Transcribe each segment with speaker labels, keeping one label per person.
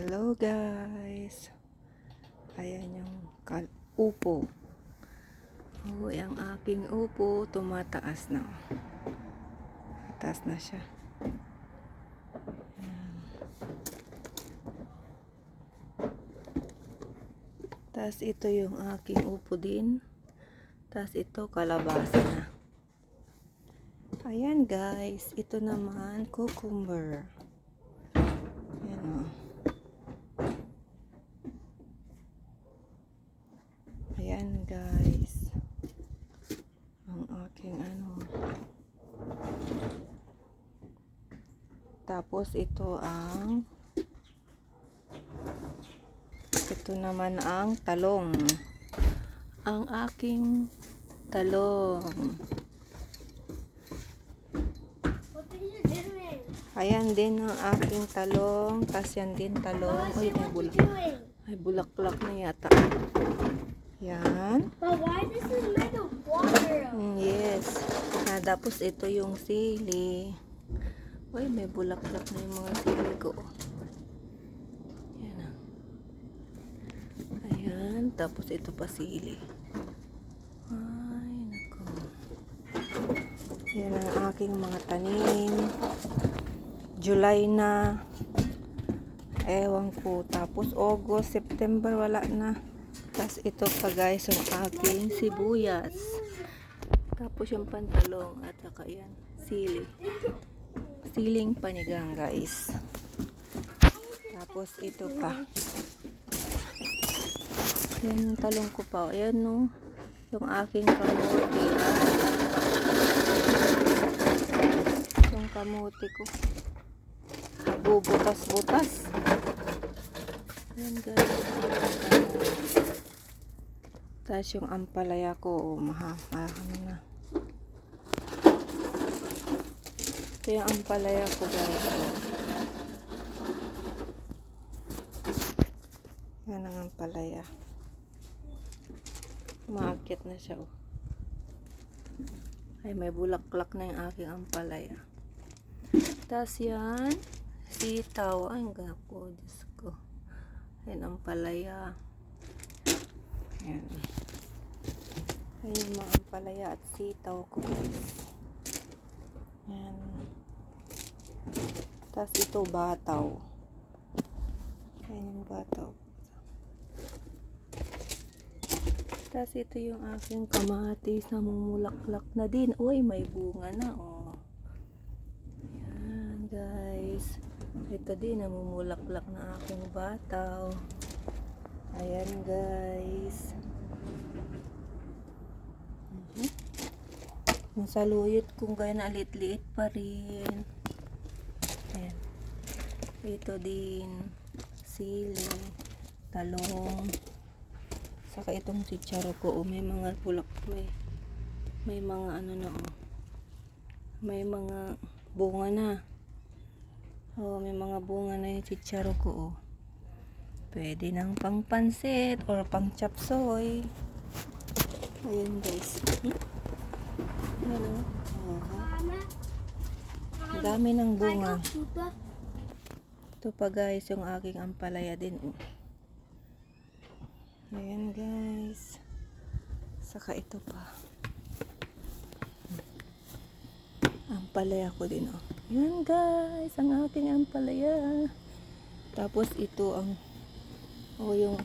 Speaker 1: Hello guys. Ayan yung upo. Oh, ang aking upo tumataas na. Taas na siya. Ayan. Tapos ito yung aking upo din. Tapos ito kalabasa na. Ayan guys, ito naman cucumber. Ayan o. Ayan guys. Ang aking ano. Tapos ito ang ito naman ang talong. Ang aking talong. Ayan din ang aking talong. Tapos yan din talong. Uy, may, bulak, may bulaklak na yata. Yan.
Speaker 2: But why this is made of water?
Speaker 1: Yes. Ah, tapos ito yung sili. Uy, may bulaklak na yung mga sili ko. Yan ah. Ayan. Tapos ito pa sili. Ay, nako. Yan ang aking mga tanim. July na. Ewan ko. Tapos August, September, wala na. Tapos ito pa guys, yung aking sibuyas. Tapos yung pantalong at saka yan, sili. Siling panigang guys. Tapos ito pa. Yan yung talong ko pa. Ayan no. Yung aking kamote. Yung kamote ko. Bubutas-butas. Ayan guys. Tapos yung ampalaya ko, oh, maha, mahami na. Ito yung ampalaya ko guys. oh. Yan ang ampalaya. Umaakit na siya. Oh. Ay, may bulaklak na yung aking ampalaya. Tapos yan, sitaw. Ay, ang gapo. Diyos ko. Yan, ampalaya. Yan. Ayun yung mga ampalaya at sitaw ko guys. Yan. Tapos ito bataw. Yan yung bataw. Tapos ito yung aking kamatis na mumulaklak na din. Uy, may bunga na oh. Yan guys. Ito din namumulaklak na aking bataw. Ayan guys. Mhm. Yung saluyot kung kaya na liit-liit pa rin. Ito din. Sili. Talong. Saka itong chicharo ko. Oh, may mga bulak. May, may mga ano na oh. May mga bunga na. Oh, may mga bunga na yung chicharo ko oh. Pwede ng pang pansit or pang chapsoy. Ayan guys. Hmm? Ayan o.
Speaker 2: Mama,
Speaker 1: Ang dami ng bunga. Ito pa guys, yung aking ampalaya din. oh. Ayan guys. Saka ito pa. Ampalaya ko din oh. Ayan guys, ang aking ampalaya. Tapos ito ang o yung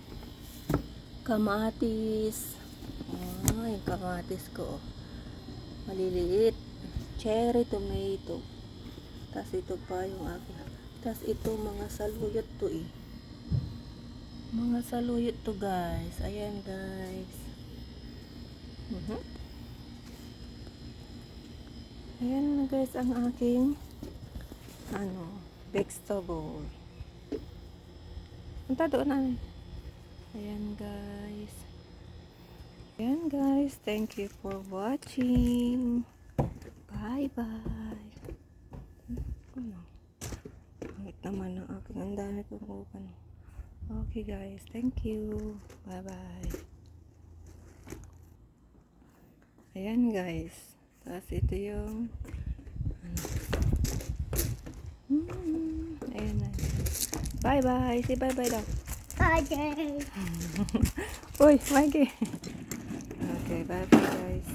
Speaker 1: kamatis. Ah, yung kamatis ko. oh. Maliliit. Cherry tomato. Tapos ito pa yung aking. Tapos ito mga saluyot to eh. Mga saluyot to guys. Ayan guys. Mhm. Ayan na guys ang aking ano, vegetable. Punta doon na. Ayan guys. Ayan guys. Thank you for watching. Bye bye. Ang dami kong kukan. Okay guys. Thank you. Bye bye. Ayan guys. Tapos ito yung ano. Hmm, ayan na. Bye-bye. Say bye-bye daw.
Speaker 2: Okay.
Speaker 1: Uy, Mikey. Okay, bye-bye guys.